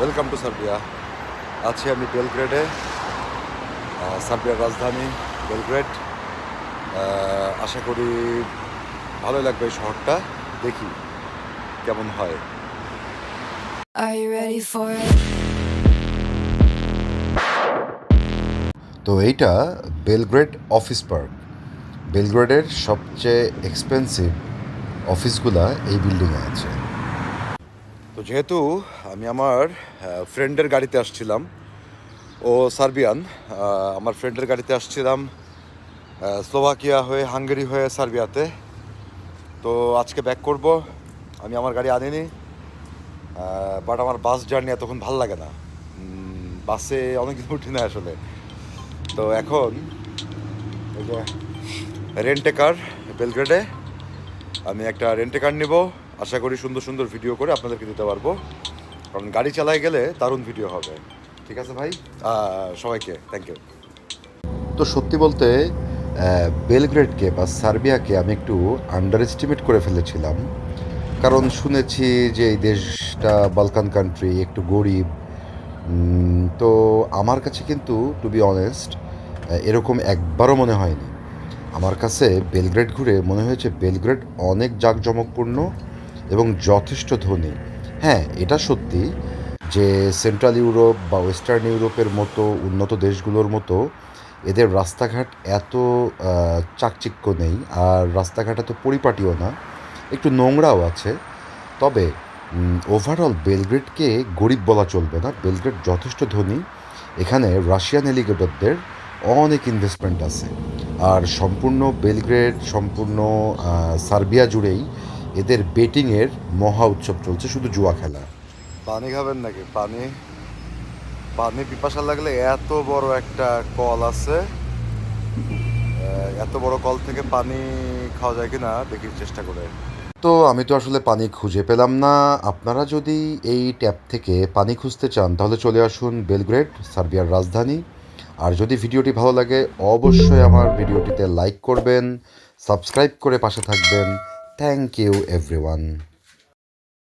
Welcome to Serbia আছি আমি বেলগ্রেডে সার্বিয়ার রাজধানী বেলগ্রেড আশা করি ভালোই লাগবে এই শহরটা। দেখি কেমন হয়? তো এইটা বেলগ্রেড অফিস পার্ক বেলগ্রেডের সবচেয়ে এক্সপেন্সিভ অফিসগুলা এই বিল্ডিংয়ে আছে। তো যেহেতু আমি আমার ফ্রেন্ডের গাড়িতে আসছিলাম, ও সার্বিয়ান আমার ফ্রেন্ডের গাড়িতে আসছিলাম স্লোভাকিয়া হয়ে, হাঙ্গেরি হয়ে সার্বিয়াতে। তো আজকে ব্যাক করব। আমি আমার গাড়ি আনিনি বাট আমার বাস জার্নি এতক্ষণ ভালো লাগে না। বাসে অনেক অনেকদিন উঠি না আসলে। তো এখন রেন্টে কার বেলগ্রেডে আমি একটা রেন্টে কার নিব। আশা করি সুন্দর সুন্দর ভিডিও করে আপনাদেরকে দিতে পারব। কারণ গাড়ি চালায় গেলে দারুণ ভিডিও হবে। ঠিক আছে ভাই? সবাইকে থ্যাংক ইউ তো সত্যি বলতে বেলগ্রেডকে বা সার্বিয়াকে আমি একটু আন্ডার এস্টিমেট করে ফেলেছিলাম। কারণ শুনেছি যে এই দেশটা বালকান কান্ট্রি একটু গরিব। তো আমার কাছে কিন্তু টু বি অনেস্ট এরকম একবারও মনে হয়নি। আমার কাছে বেলগ্রেড ঘুরে মনে হয়েছে বেলগ্রেড অনেক জাঁকজমকপূর্ণ। এবং যথেষ্ট ধনী। হ্যাঁ এটা সত্যি যে সেন্ট্রাল ইউরোপ বা ওয়েস্টার্ন ইউরোপের মতো উন্নত দেশগুলোর মতো এদের রাস্তাঘাট এত চাকচিক্য নেই আর রাস্তাঘাট এত পরিপাটিও না। একটু নোংরাও আছে। তবে ওভারঅল বেলগ্রেডকে গরিব বলা চলবে না। বেলগ্রেড যথেষ্ট ধনী। এখানে রাশিয়ান এলিগেটরদের অনেক ইনভেস্টমেন্ট আছে। আর সম্পূর্ণ বেলগ্রেড, সম্পূর্ণ সার্বিয়া জুড়েই এদের বেটিংয়ের মহা উৎসব চলছে শুধু জুয়া খেলা। পানি খাবেন নাকি? পানি? পানি পিপাসা লাগলে এত বড় একটা কল আছে। এত বড় কল থেকে পানি খাওয়া যায় কিনা দেখি চেষ্টা করে। তো আমি তো আসলে পানি খুঁজে পেলাম না। আপনারা যদি এই ট্যাপ থেকে পানি খুঁজতে চান তাহলে চলে আসুন বেলগ্রেড সার্বিয়ার রাজধানী। আর যদি ভিডিওটি ভালো লাগে অবশ্যই আমার ভিডিওটিতে লাইক করবেন সাবস্ক্রাইব করে পাশে থাকবেন। Thank you everyone